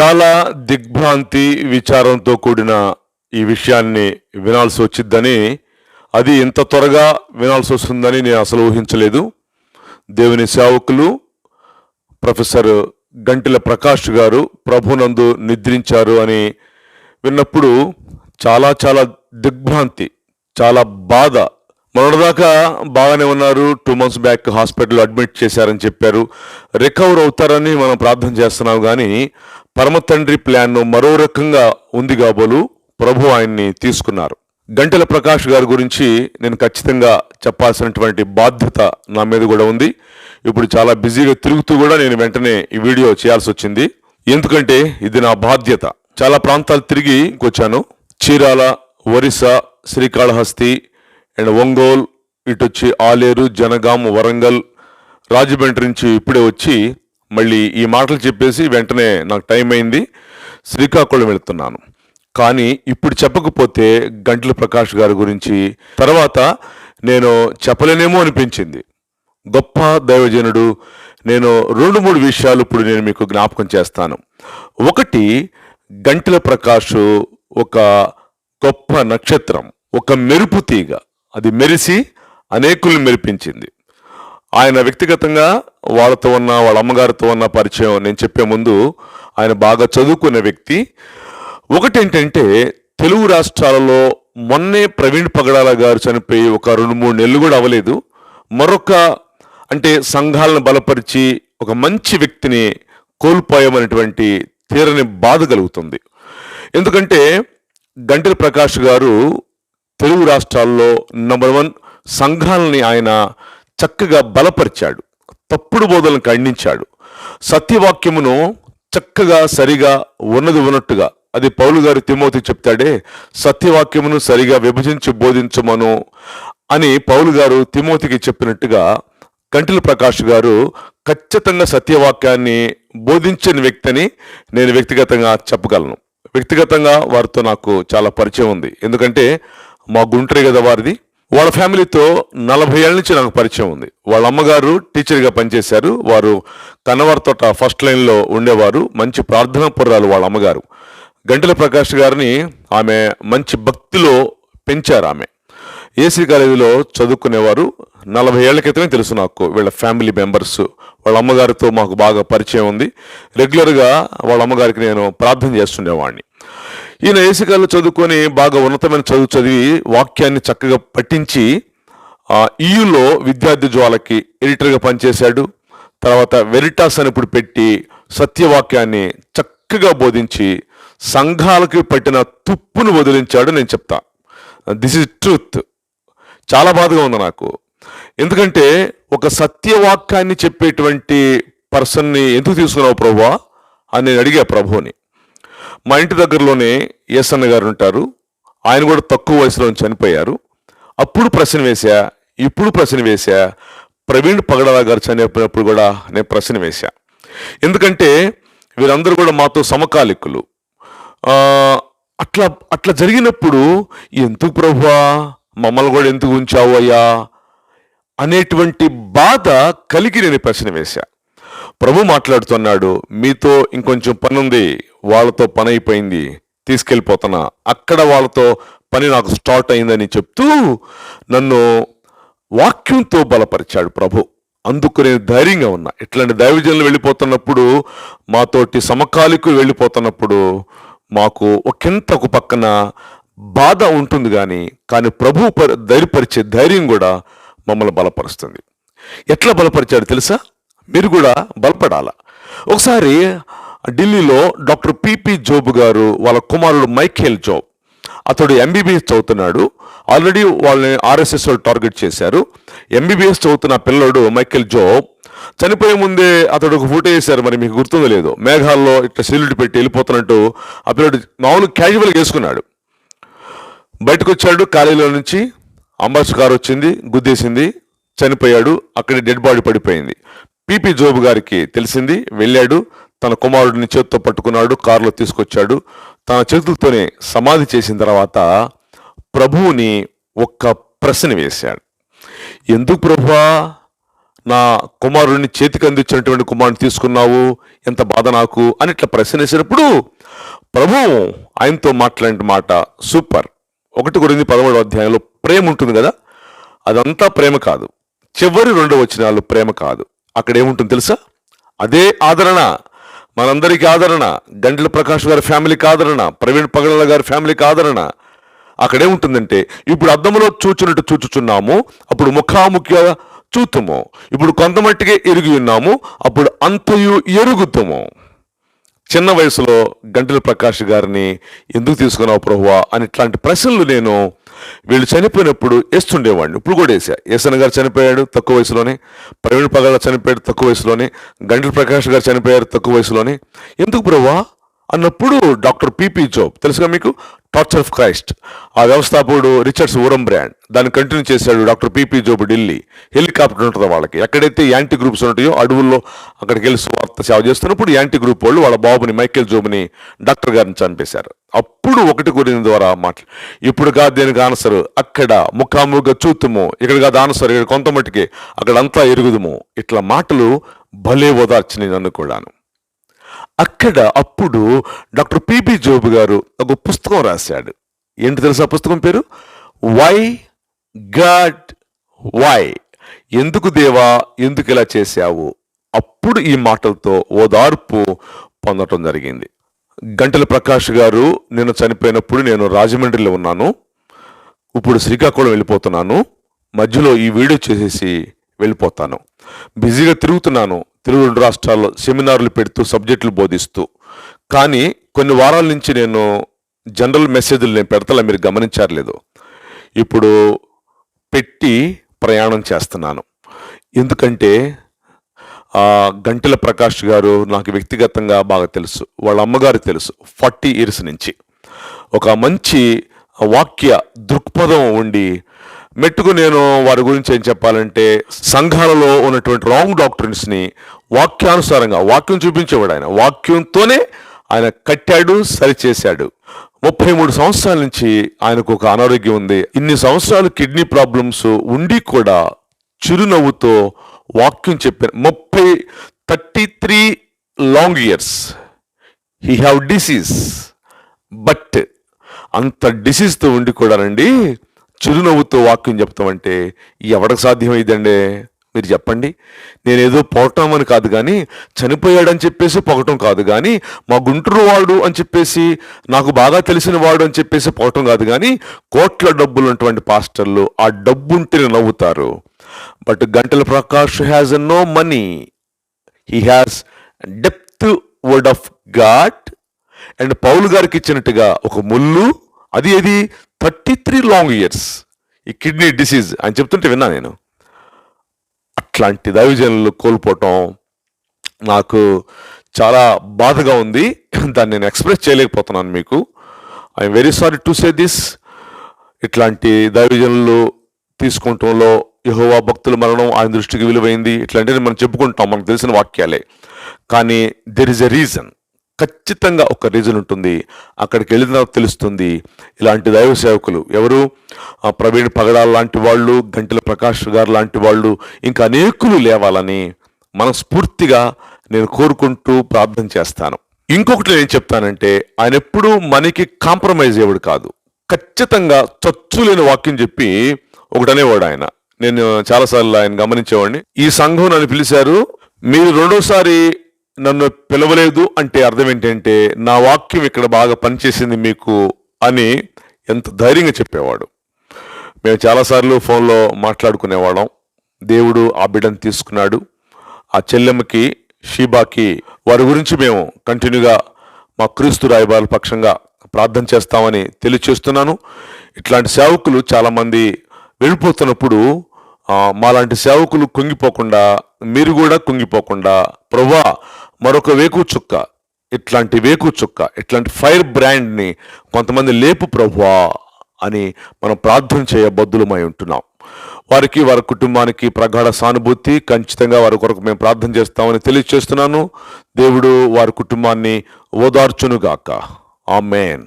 చాలా దిగ్భ్రాంతి విచారంతో కూడిన ఈ విషయాన్ని వినాల్సి వచ్చిద్దని అది ఇంత త్వరగా వినాల్సి వస్తుందని నేను అసలు ఊహించలేదు. దేవుని సేవకులు ప్రొఫెసర్ గంటిల ప్రకాష్ గారు ప్రభునందు నిద్రించారు అని విన్నప్పుడు చాలా చాలా దిగ్భ్రాంతి చాలా బాధ. మొన్నటిదాకా బాగానే ఉన్నారు two months back hospital admit చేశారని చెప్పారు. రికవర్ అవుతారని మనం ప్రార్థన చేస్తున్నాం కానీ పరమ తండ్రి ప్లాన్ను మరో రకంగా ఉంది కాబోలు ప్రభు ఆయన్ని తీసుకున్నారు. గంటల ప్రకాష్ గారి గురించి నేను ఖచ్చితంగా చెప్పాల్సినటువంటి బాధ్యత నా మీద కూడా ఉంది. ఇప్పుడు చాలా బిజీగా తిరుగుతూ కూడా నేను వెంటనే ఈ వీడియో చేయాల్సి వచ్చింది. ఎందుకంటే ఇది నా బాధ్యత. చాలా ప్రాంతాలు తిరిగి వచ్చాను చీరాల ఒరిస్సా శ్రీకాళహస్తి అండ్ ఒంగోల్ ఇటు వచ్చి ఆలేరు జనగాం వరంగల్ రాజమండ్రి నుంచి ఇప్పుడే వచ్చి మళ్ళీ ఈ మాటలు చెప్పేసి వెంటనే నాకు టైం అయింది. శ్రీకాకుళం వెళుతున్నాను. కానీ ఇప్పుడు చెప్పకపోతే గంటల ప్రకాష్ గారి గురించి తర్వాత నేను చెప్పలేనేమో అనిపించింది. గొప్ప దైవజనుడు. నేను రెండు మూడు విషయాలు ఇప్పుడు నేను మీకు జ్ఞాపకం చేస్తాను. ఒకటి గంటల ప్రకాష్ ఒక గొప్ప నక్షత్రం ఒక మెరుపు తీగ. అది మెరిసి అనేకుల్ని మెరిపించింది. ఆయన వ్యక్తిగతంగా వాళ్ళతో ఉన్న వాళ్ళ అమ్మగారితో ఉన్న పరిచయం నేను చెప్పే ముందు ఆయన బాగా చదువుకునే వ్యక్తి. ఒకటి ఏంటంటే తెలుగు రాష్ట్రాలలో మొన్నే ప్రవీణ్ పగడాల గారు చనిపోయి ఒక రెండు మూడు నెలలు కూడా అవ్వలేదు. మరొక అంటే సంఘాలను బలపరిచి ఒక మంచి వ్యక్తిని కోల్పోయామనేటువంటి తీరని బాధ కలుగుతుంది. ఎందుకంటే గంటల ప్రకాష్ గారు తెలుగు రాష్ట్రాల్లో నంబర్ వన్ సంఘాలని ఆయన చక్కగా బలపరిచాడు. తప్పుడు బోధలను ఖండించాడు. సత్యవాక్యమును చక్కగా సరిగా ఉన్నది ఉన్నట్టుగా అది పౌలు గారు తిమోతి చెప్తాడే సత్యవాక్యమును సరిగా విభజించి బోధించమను అని పౌలు గారు తిమోతికి చెప్పినట్టుగా కంటిల ప్రకాష్ గారు ఖచ్చితంగా సత్యవాక్యాన్ని బోధించిన వ్యక్తిని నేను వ్యక్తిగతంగా చెప్పగలను. వ్యక్తిగతంగా వారితో నాకు చాలా పరిచయం ఉంది. ఎందుకంటే మా గుంటూరు కదా వారిది. వాళ్ళ ఫ్యామిలీతో నలభై ఏళ్ళ నుంచి నాకు పరిచయం ఉంది. వాళ్ళ అమ్మగారు టీచర్గా పనిచేశారు. వారు కన్నవారితోట ఫస్ట్ లైన్లో ఉండేవారు. మంచి ప్రార్థనా పుర్రాలు వాళ్ళ అమ్మగారు. గంటల ప్రకాష్ గారిని ఆమె మంచి భక్తిలో పెంచారు ఆమె. ఏసీ కాలేజీలో చదువుకునేవారు. నలభై ఏళ్ళ క్రితమే తెలుసు నాకు వీళ్ళ ఫ్యామిలీ మెంబర్స్. వాళ్ళ అమ్మగారితో మాకు బాగా పరిచయం ఉంది. రెగ్యులర్గా వాళ్ళ అమ్మగారికి నేను ప్రార్థన చేస్తుండేవాడిని. ఈయన ఏసుకాలు చదువుకొని బాగా ఉన్నతమైన చదువు చదివి వాక్యాన్ని చక్కగా పట్టించి ఈయులో విద్యార్థి జ్వాలకి ఎడిటర్గా పనిచేశాడు. తర్వాత వెరిటాస్ అని ఇప్పుడు పెట్టి సత్యవాక్యాన్ని చక్కగా బోధించి సంఘాలకి పట్టిన తుప్పును వదిలించాడు నేను చెప్తా. దిస్ ఇస్ ట్రూత్ చాలా బాధగా ఉంది నాకు. ఎందుకంటే ఒక సత్యవాక్యాన్ని చెప్పేటువంటి పర్సన్ని ఎందుకు తీసుకున్నావు ప్రభువా అని నేను అడిగా ప్రభుని మా ఇంటి దగ్గరలోనే ఎస్ఎన్ గారు ఉంటారు. ఆయన కూడా తక్కువ వయసులో చనిపోయారు. అప్పుడు ప్రశ్న వేశా ఇప్పుడు ప్రశ్న వేశా ప్రవీణ్ పగడాల గారు చనిపోయినప్పుడు కూడా నేను ప్రశ్న వేశా. ఎందుకంటే వీరందరూ కూడా మాతో సమకాలికులు. అట్లా అట్లా జరిగినప్పుడు ఎందుకు ప్రభువా మమ్మల్ని కూడా ఎందుకు ఉంచావు అయ్యా? అనేటువంటి బాధ కలిగి నేను ప్రశ్న వేశా. ప్రభు మాట్లాడుతున్నాడు మీతో ఇంకొంచెం పనుంది వాళ్ళతో పని అయిపోయింది. తీసుకెళ్ళిపోతున్నా. అక్కడ వాళ్ళతో పని నాకు స్టార్ట్ అయిందని చెప్తూ నన్ను వాక్యంతో బలపరిచాడు ప్రభు. అందుకు నేను ధైర్యంగా ఉన్నా. ఇట్లాంటి దైవజనులు వెళ్ళిపోతున్నప్పుడు మాతోటి సమకాలికులు వెళ్ళిపోతున్నప్పుడు మాకు ఒకంత ఒక పక్కన బాధ ఉంటుంది కానీ కానీ ప్రభు ధైర్యపరిచే ధైర్యం కూడా మమ్మల్ని బలపరుస్తుంది. ఎట్లా బలపరిచాడు తెలుసా? మీరు కూడా బలపడాల? ఒకసారి ఢిల్లీలో డాక్టర్ పిపి జోబ్ గారు వాళ్ళ కుమారుడు మైఖేల్ జోబ్. అతడు ఎంబీబీఎస్ చదువుతున్నాడు. ఆల్రెడీ వాళ్ళని ఆర్ఎస్ఎస్ వాళ్ళు టార్గెట్ చేశారు. ఎంబీబీఎస్ చదువుతున్న పిల్లోడు మైఖేల్ జోబ్. చనిపోయే ముందే అతడు ఒక ఫోటో వేశారు. మరి మీకు గుర్తుందో లేదు. మేఘాల్లో ఇట్లా సెల్యూట్ పెట్టి వెళ్ళిపోతున్నట్టు ఆ పిల్లడు మామూలు క్యాజువల్గా వేసుకున్నాడు బయటకు వచ్చాడు కాలేజీలో నుంచి. అంబాస్ కారు వచ్చింది గుద్దేసింది చనిపోయాడు. అక్కడే డెడ్ బాడీ పడిపోయింది. పీపీ జోబు గారికి తెలిసింది వెళ్ళాడు. తన కుమారుడిని చేతితో పట్టుకున్నాడు కారులో తీసుకొచ్చాడు. తన చేతులతోనే సమాధి చేసిన తర్వాత ప్రభువుని ఒక్క ప్రశ్న వేశాడు. ఎందుకు ప్రభువా? నా కుమారుడిని చేతికి అందించినటువంటి కుమారుని తీసుకున్నావు? ఎంత బాధ నాకు? అని ఇట్లా ప్రశ్న వేసినప్పుడు ప్రభు ఆయనతో మాట్లాడిన మాట సూపర్. ఒకటి గురించి పదమూడవ అధ్యాయంలో ప్రేమ ఉంటుంది కదా? అదంతా ప్రేమ కాదు. చివరి రెండు వచనాలు ప్రేమ కాదు. అక్కడ ఏముంటుంది తెలుసా? అదే ఆదరణ మనందరికీ ఆదరణ. గంటల ప్రకాష్ గారి ఫ్యామిలీకి ఆదరణ. ప్రవీణ్ పగడల గారి ఫ్యామిలీకి ఆదరణ. అక్కడే ఉంటుందంటే ఇప్పుడు అద్దంలో చూచినట్టు చూచుచున్నాము అప్పుడు ముఖాముఖిగా చూతుము. ఇప్పుడు కొంతమట్టిగా ఎరిగి ఉన్నాము అప్పుడు అంతయు ఎరుగుతాము. చిన్న వయసులో గంటల ప్రకాష్ గారిని ఎందుకు తీసుకున్నావు ప్రభువా అని ఇట్లాంటి ప్రశ్నలు నేను వీళ్ళు చనిపోయినప్పుడు వేస్తుండేవాడిని ఇప్పుడు కూడా వేసా ఎస్ఎన్ గారు చనిపోయాడు తక్కువ వయసులోనే. ప్రవీణ్ పగల చనిపోయాడు తక్కువ వయసులోనే. గంటల ప్రకాష్ గారు చనిపోయారు తక్కువ వయసులోనే. ఎందుకు బ్రవ్వా? అన్నప్పుడు డాక్టర్ పిపి జోబ్. తెలుసుగా మీకు? టార్చర్ ఆఫ్ క్రైస్ట్ ఆ వ్యవస్థాపకుడు రిచర్డ్స్ ఊరం బ్రాండ్. దాన్ని కంటిన్యూ చేశాడు doctor PP Job Delhi. Helicopter ఉంటుంది వాళ్ళకి. ఎక్కడైతే యాంటీ గ్రూప్స్ ఉంటాయో అడవుల్లో అక్కడికి వెళ్ళి స్వార్థ సేవ చేస్తున్నప్పుడు యాంటీ గ్రూప్ వాళ్ళు వాళ్ళ బాబుని మైకేల్ జోబ్ని డాక్టర్ గారిని చంపేశారు. అప్పుడు ఒకటి కూడిన ద్వారా మాట్లా ఇప్పుడు కాదు దేనికి ఆన్సర్? అక్కడ ముఖాముఖిగా చూతుము ఇక్కడ కాదు ఆన్సర్ ఇక్కడ కొంత మట్టుకి అక్కడంతా ఎరుగుదుము. ఇట్లా మాటలు భలే ఓదార్చినాయి నన్ను కూడాను. అక్కడ అప్పుడు డాక్టర్ పిబి జోబు గారు ఒక పుస్తకం రాశాడు. ఏంటి తెలుసా పుస్తకం పేరు? Why God why. ఎందుకు దేవా ఎందుకు ఇలా చేశావు? అప్పుడు ఈ మాటలతో ఓదార్పు పొందటం జరిగింది. గంటల ప్రకాష్ గారు నేను చనిపోయినప్పుడు నేను రాజమండ్రిలో ఉన్నాను. ఇప్పుడు శ్రీకాకుళం వెళ్ళిపోతున్నాను. మధ్యలో ఈ వీడియో చేసేసి వెళ్ళిపోతాను. బిజీగా తిరుగుతున్నాను. తెలుగు రెండు రాష్ట్రాల్లో సెమినార్లు పెడుతూ సబ్జెక్టులు బోధిస్తూ. కానీ కొన్ని వారాల నుంచి నేను జనరల్ మెసేజ్లు నేను పెడతా మీరు గమనించారలేదు ఇప్పుడు పెట్టి ప్రయాణం చేస్తున్నాను. ఎందుకంటే గంటల ప్రకాష్ గారు నాకు వ్యక్తిగతంగా బాగా తెలుసు. వాళ్ళ అమ్మగారు తెలుసు. ఫార్టీ ఇయర్స్ నుంచి. ఒక మంచి వాక్య దృక్పథం ఉండి మెట్టుకు నేను వారి గురించి ఏం చెప్పాలంటే సంఘాలలో ఉన్నటువంటి రాంగ్ డాక్టర్స్ని వాక్యానుసారంగా వాక్యం చూపించేవాడు ఆయన. వాక్యంతోనే ఆయన కట్టాడు సరిచేశాడు. ముప్పై మూడు సంవత్సరాల నుంచి ఆయనకు ఒక అనారోగ్యం ఉంది. ఇన్ని సంవత్సరాలు కిడ్నీ ప్రాబ్లమ్స్ ఉండి కూడా చిరునవ్వుతో వాక్యం చెప్పారు. ముప్పై thirty three long years. He have disease but అంత డిసీజ్తో ఉండి కూడానండి చిరునవ్వుతో వాక్యం చెప్తామంటే ఎవరికి సాధ్యమైందండి. మీరు చెప్పండి. నేనేదో పొగటం అని కాదు కానీ చనిపోయాడని చెప్పేసి పొగటం కాదు కానీ మా గుంటూరు వాడు అని చెప్పేసి నాకు బాగా తెలిసిన వాడు అని చెప్పేసి పొగటం కాదు కానీ కోట్ల డబ్బులు ఉన్నటువంటి పాస్టర్లు ఆ డబ్బు ఉంటేనే నవ్వుతారు. But Gantala Prakash has no money he has depth word of God and Paul గారికి ఇచ్చినట్టుగా ఒక ముళ్ళు అది ఏది? థర్టీ త్రీ లాంగ్ ఇయర్స్ ఈ కిడ్నీ డిసీజ్ అని చెప్తుంటే విన్నా నేను. అట్లాంటి దైవజనులు కోల్పోవటం నాకు చాలా బాధగా ఉంది. దాన్ని నేను ఎక్స్ప్రెస్ చేయలేకపోతున్నాను మీకు. I'm very sorry to say this ఇట్లాంటి దైవజనులు తీసుకుంటంలో యహోవా భక్తుల మరణం ఆయన దృష్టికి విలువైంది. ఇట్లాంటివి మనం చెప్పుకుంటాం మనకు తెలిసిన వాక్యాలే. కానీ దెర్ ఇస్ ఎ రీజన్ ఖచ్చితంగా ఒక రీజన్ ఉంటుంది. అక్కడికి వెళ్ళిన తర్వాత తెలుస్తుంది. ఇలాంటి దైవ సేవకులు ఎవరు? ఆ ప్రవీణ్ పగడాల్ లాంటి వాళ్ళు గంటల ప్రకాష్ గారు లాంటి వాళ్ళు ఇంకా అనేకులు లేవాలని మనస్ఫూర్తిగా నేను కోరుకుంటూ ప్రార్థన చేస్తాను. ఇంకొకటి నేను చెప్తానంటే ఆయన ఎప్పుడూ మనకి కాంప్రమైజ్ అయ్యేవాడు కాదు. ఖచ్చితంగా చచ్చు లేని వాక్యం చెప్పి ఒకటనేవాడు ఆయన. నేను చాలాసార్లు ఆయన గమనించేవాడిని. ఈ సంఘం నన్ను పిలిచారు మీరు రెండోసారి నన్ను పిలవలేదు అంటే అర్థం ఏంటంటే నా వాక్యం ఇక్కడ బాగా పనిచేసింది మీకు అని ఎంత ధైర్యంగా చెప్పేవాడు. మేము చాలాసార్లు ఫోన్లో మాట్లాడుకునేవాళ్ళం. దేవుడు ఆ బిడ్డను తీసుకున్నాడు. ఆ చెల్లెమ్మకి షీబాకి వారి గురించి మేము కంటిన్యూగా మా క్రీస్తు రాయబారుల పక్షంగా ప్రార్థన చేస్తామని తెలియచేస్తున్నాను. ఇట్లాంటి సేవకులు చాలామంది వెళ్ళిపోతున్నప్పుడు మాలాంటి సేవకులు కుంగిపోకుండా మీరు కూడా కుంగిపోకుండా ప్రభా మరొక వేకు చుక్క ఇట్లాంటి వేకు చుక్క ఇట్లాంటి ఫైర్ బ్రాండ్ని కొంతమంది లేపు ప్రభువా అని మనం ప్రార్థన చేయబద్దులమై ఉంటున్నాం. వారికి వారి కుటుంబానికి ప్రగాఢ సానుభూతి ఖచ్చితంగా వారి కొరకు మేము ప్రార్థన చేస్తామని తెలియజేస్తున్నాను దేవుడు వారి కుటుంబాన్ని ఓదార్చునుగాక. ఆమెన్.